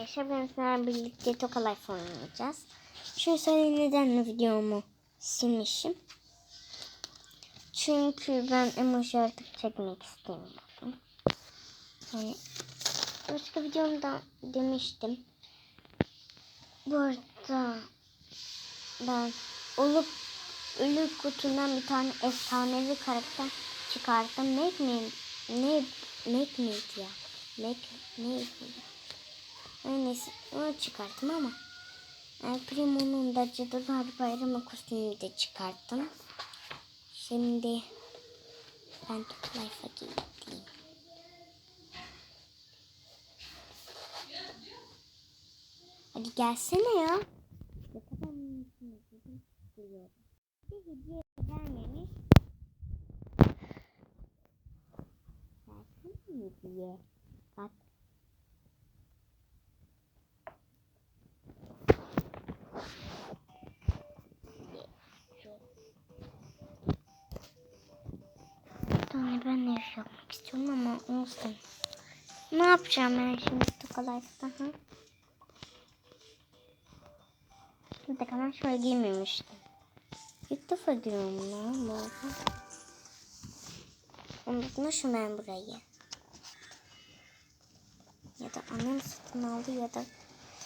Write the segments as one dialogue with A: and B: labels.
A: Arkadaşlar sizlerle birlikte Toka Life oynayacağız. Şöyle söyleyeyim neden videomu silmişim. Çünkü ben emoji artık çekmek istemiyorum. Yani başka videomda demiştim. Bu arada ben olup ölü kutundan bir tane efsanevi karakter çıkarttım. Make mi? Ne? Make miydi ya? Make neydi? Her Neyse onu çıkarttım ama e, Primo'nun da Cadılar Bayramı kostümünü de çıkarttım. Şimdi ben Top Life'a gideyim. Hadi gelsene ya. Ne kadar mümkün biliyorum. Bir hediye gelmemiş. Versene hediye. Bak. Bir tane ben de iş yapmak istiyorum ama olsun. Ne yapacağım ben şimdi Tokalayf'ta? Hı? Bir dakika ben şöyle giymemiştim. İlk defa giriyorum lan bu arada. Unutmuşum ben burayı. Ya da annem satın aldı ya da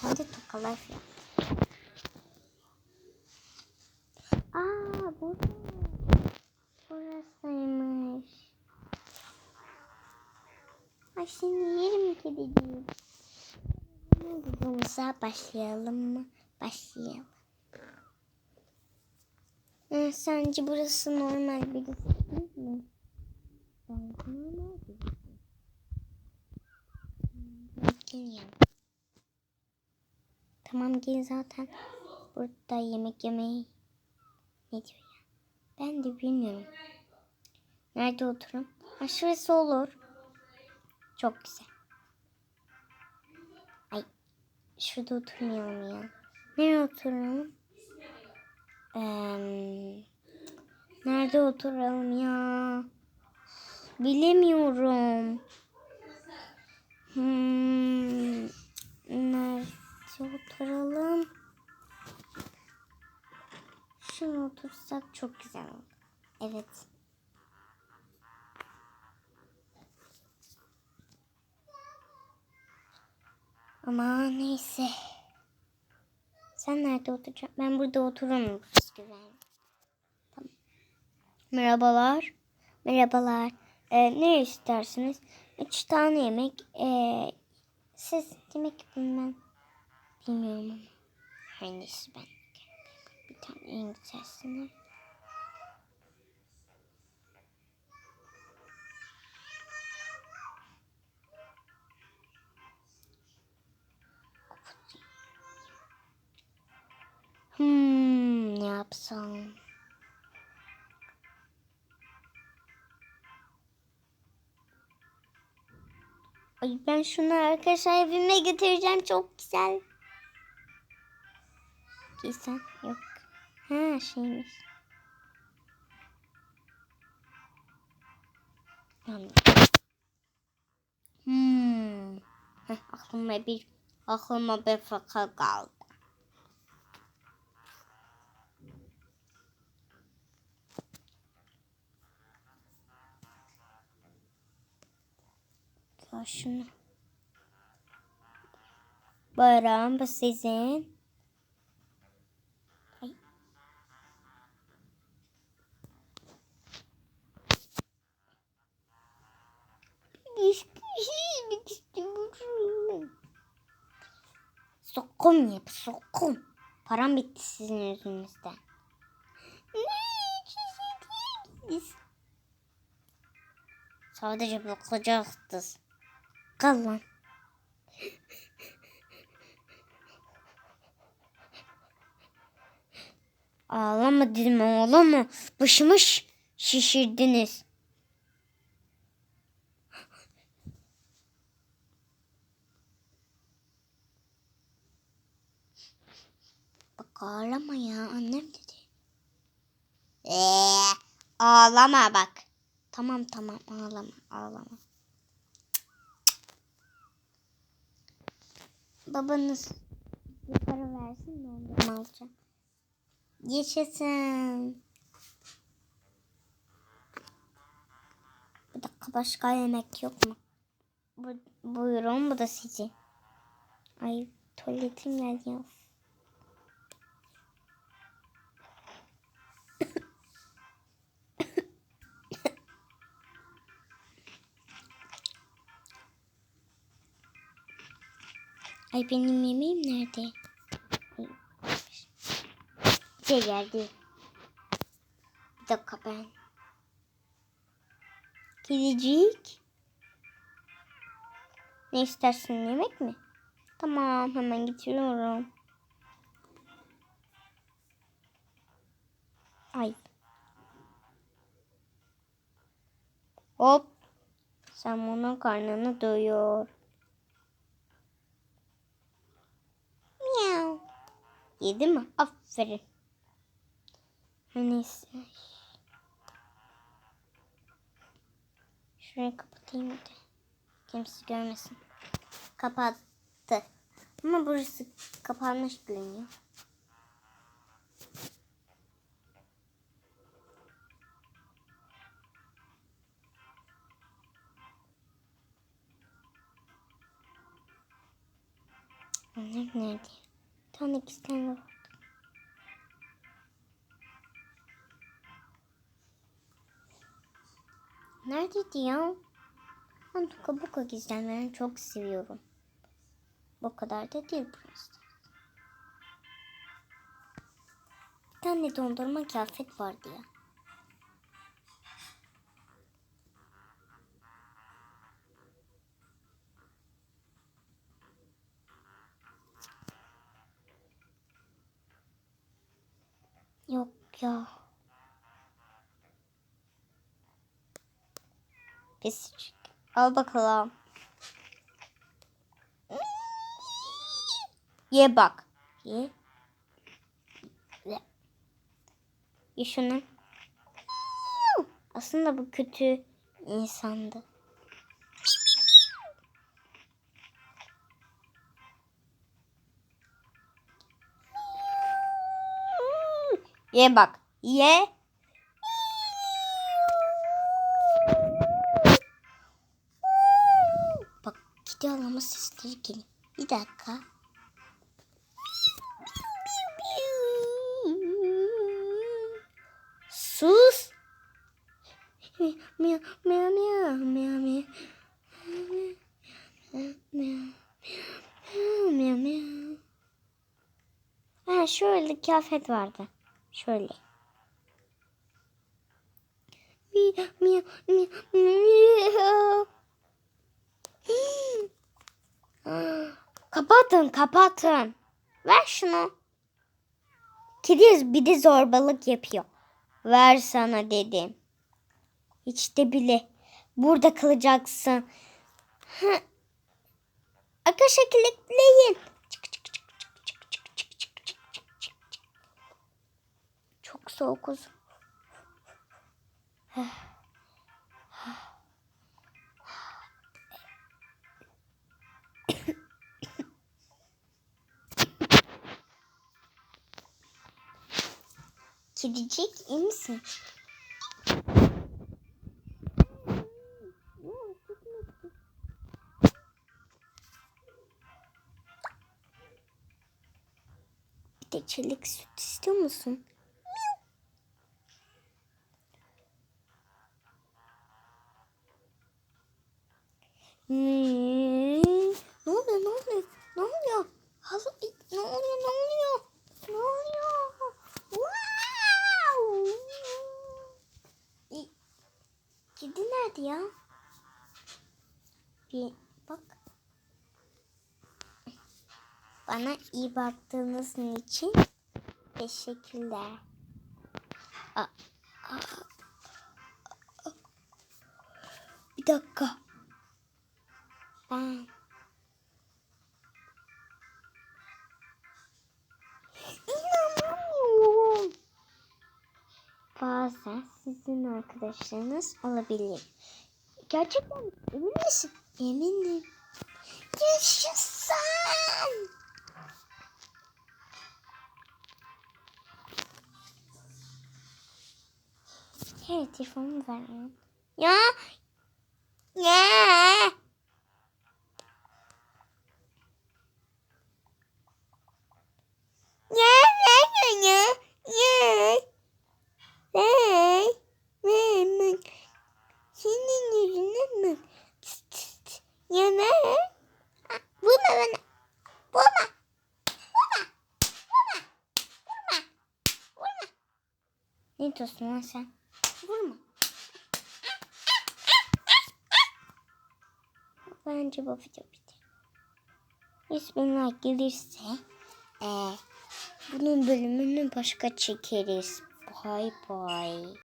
A: kendi Tokalayf yaptı. Aa burada. Burasıymış. Ay seni yerim kediciğim. Videomuza başlayalım mı? Başlayalım. Ee, sence burası normal bir değil mi? Bence normal bir Gelin. Tamam gel zaten. Burada yemek yemeyi ne diyor ya? Ben de bilmiyorum. Nerede oturun? Ha şurası olur. Çok güzel. Ay şurada oturmayalım ya. Nereye oturalım? Ee, nerede oturalım ya? Bilemiyorum. Hmm, nerede oturalım? Şunu otursak çok güzel olur. Evet. Ama neyse. Sen nerede oturacaksın? Ben burada otururum. Güzel. Tamam. Merhabalar. Merhabalar. Ee, ne istersiniz? Üç tane yemek. Ee, siz yemek bilmem. Bilmiyorum ama. Neyse ben. Bir tane en güzelsini. Yapsam? Ay ben şunu arkadaşlar evime götüreceğim. Çok güzel. Giysen yok. Ha şeymiş. Hmm. Heh, aklıma bir aklıma bir fakir kaldı. Ya şunu. Bayram bu sizin. Ay. Sokum yap sokum. Param bitti sizin yüzünüzden. Sadece bakacaktız. Kal lan. Ağlama dedim ağlama. Başımı şi- şişirdiniz. Bak ağlama ya annem dedi. Ee, ağlama bak. Tamam tamam ağlama ağlama. Babanız bir para versin dondurma alacağım. Yaşasın. Bir dakika başka yemek yok mu? Bu, buyurun bu da sizin. Ay tuvaletim geldi ya. Ay benim yemeğim nerede? Şey geldi. Bir dakika ben. Kedicik. Ne istersin yemek mi? Tamam hemen getiriyorum. Ay. Hop. Sen bunun karnını doyur. Miau. Yedi mi? Aferin. Neyse. Şurayı kapatayım de. Kimse görmesin. Kapattı. Ama burası kapanmış görünüyor. Onlar nerede? Tane iki tane var. Neredeydi ya? Ben Toka Boka gizlenmelerini çok seviyorum. Bu kadar da değil burası. Bir tane dondurma kıyafet vardı ya. Yok ya. Pisicik. Al bakalım. Ye bak. Ye. Ye. Şunu. Aslında bu kötü insandı. Ye bak. Ye. Sesleri geliyor. Bir dakika. Sus. Miau miau. Miau miau miau. Ha şöyle kıyafet vardı. Şöyle. Miau miau miau miau. Kapatın kapatın. Ver şunu. Kedi bir de zorbalık yapıyor. Ver sana dedim. Hiç de bile. Burada kalacaksın. Hı. Arkadaşlar kilitleyin. Çık, çık, çık, Kedicik iyi misin? Bir de çelik süt istiyor musun? Hmm. Ne oluyor ne oluyor ne oluyor? Halı ne oluyor ne oluyor? Ne oluyor? Wow! İ- Kedi nerede ya? Bir bak. Bana iyi baktığınız için teşekkürler. Bir dakika. Ben İnanamıyorum. Bazen sizin arkadaşlarınız olabilir. Gerçekten emin misin? Eminim. Yaşasın. Bana. Vurma. Vurma. Vurma. Vurma. Vurma. Ne diyorsun lan sen? Vurma. Bence bu video bitir. 100 bin like gelirse eee bunun bölümünü başka çekeriz. Bye bye.